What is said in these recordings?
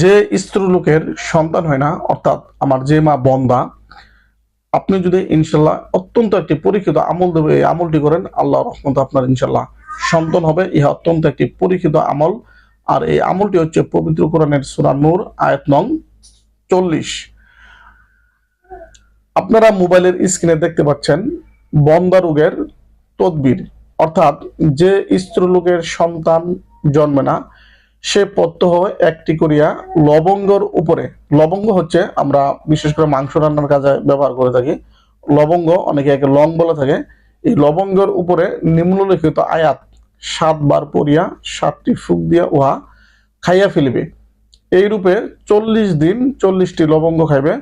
যে স্ত্রী লোকের সন্তান হয় না, অর্থাৎ আমার যে মা বন্দা, আপনি যদি ইনশাল্লাহ অত্যন্ত একটি পরীক্ষিত আমল দেবে, এই আমলটি করেন, আল্লাহ রহমত আপনার ইনশাল্লাহ সন্তান হবে। ইহা অত্যন্ত একটি পরীক্ষিত আমল। আর এই আমলটি হচ্ছে পবিত্র কোরআনের সূরা নূর, আয়াত নং চল্লিশ। আপনারা মোবাইলের স্ক্রিনে দেখতে পাচ্ছেন বন্দা রোগের তদবির। অর্থাৎ যে স্ত্রীলোকের সন্তান জন্মে না সে প্রত্যহ একটি করিয়া লবঙ্গর উপরে। লবঙ্গ হচ্ছে আমরা বিশেষ করে মাংস রান্নার কাজে ব্যবহার করে থাকি। লবঙ্গ অনেকে একে লং বলে থাকে। এই লবঙ্গের উপরে নিম্নলিখিত আয়াত, সাতবার পড়িয়া সাতটি ফুক দিয়া উহা খাইয়া ফেলিবে। এই রূপে চল্লিশ দিন চল্লিশটি লবঙ্গ খাইবে।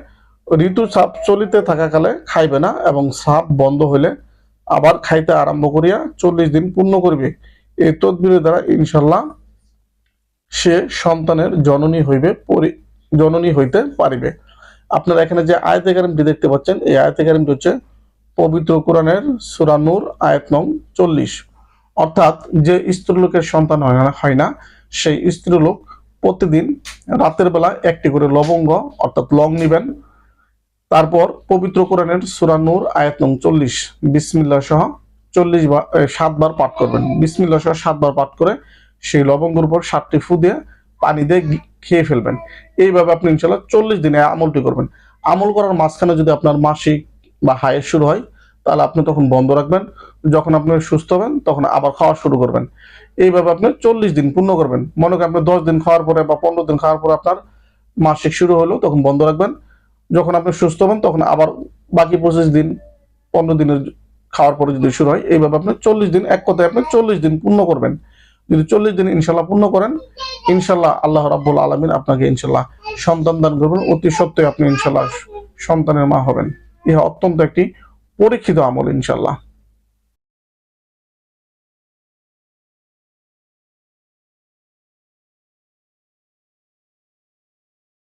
ঋতু সাপ চলিতে থাকাকালে খাইবে না এবং সাপ বন্ধ হইলে আবার খাইতে আরম্ভ করিয়া চল্লিশ দিন পূর্ণ করিবে। এই তদবিরের দ্বারা ইনশাল্লাহ সে সন্তানের জননী হইবে জননী হইতে পারিবে। আপনারা এখানে যে আয়তে কারিমটি দেখতে পাচ্ছেন, এই আয়তে কারিমটি হচ্ছে পবিত্র কোরআনের সুরানুর আয়াত নং চল্লিশ। অর্থাৎ যে স্ত্রীলোকের সন্তান হয় না হয় না, সেই স্ত্রীলোক প্রতিদিন রাতের বেলা একটি করে লবঙ্গ, অর্থাৎ লং নিবেন। তারপর পবিত্র কোরআনের সুরানুর আয়াত নং চল্লিশ। বিসমিল্লা সহ চল্লিশ বার সাতবার পাঠ করবেন। বিসমিল্লা সহ সাতবার পাঠ করে সেই লবঙ্গের উপর সাতটি ফু দিয়ে পানি দিয়ে খেয়ে ফেলবেন। এইভাবে আপনি ইনশাল্লাহ চল্লিশ দিনে আমলটি করবেন। আমল করার মাঝখানে যদি আপনার মাসিক বা হায়ের শুরু হয়, তাহলে আপনি তখন বন্ধ রাখবেন। যখন আপনি সুস্থ হবেন, তখন আবার খাওয়া শুরু করবেন। এইভাবে আপনি চল্লিশ দিন পূর্ণ করবেন। মনে করেন আপনি দশ দিন খাওয়ার পরে বা পনেরো দিন খাওয়ার পরে আপনার মাসিক শুরু হলো, তখন বন্ধ রাখবেন। যখন আপনি সুস্থ হবেন, তখন আবার বাকি পঁচিশ দিন, পনেরো দিনের খাওয়ার পরে যদি শুরু হয়, এইভাবে আপনি চল্লিশ দিন, এক কথায় আপনি চল্লিশ দিন পূর্ণ করবেন। যদি চল্লিশ দিন ইনশাল্লাহ পূর্ণ করেন, ইনশাল্লাহ আল্লাহ রাব্বুল আলমিন আপনাকে ইনশাল্লাহ সন্তান দান করবেন। অতি সত্ত্বই আপনি ইনশাল্লাহ সন্তানের মা হবেন। ইহা অত্যন্ত একটি পরীক্ষিত আমল ইনশাল্লাহ।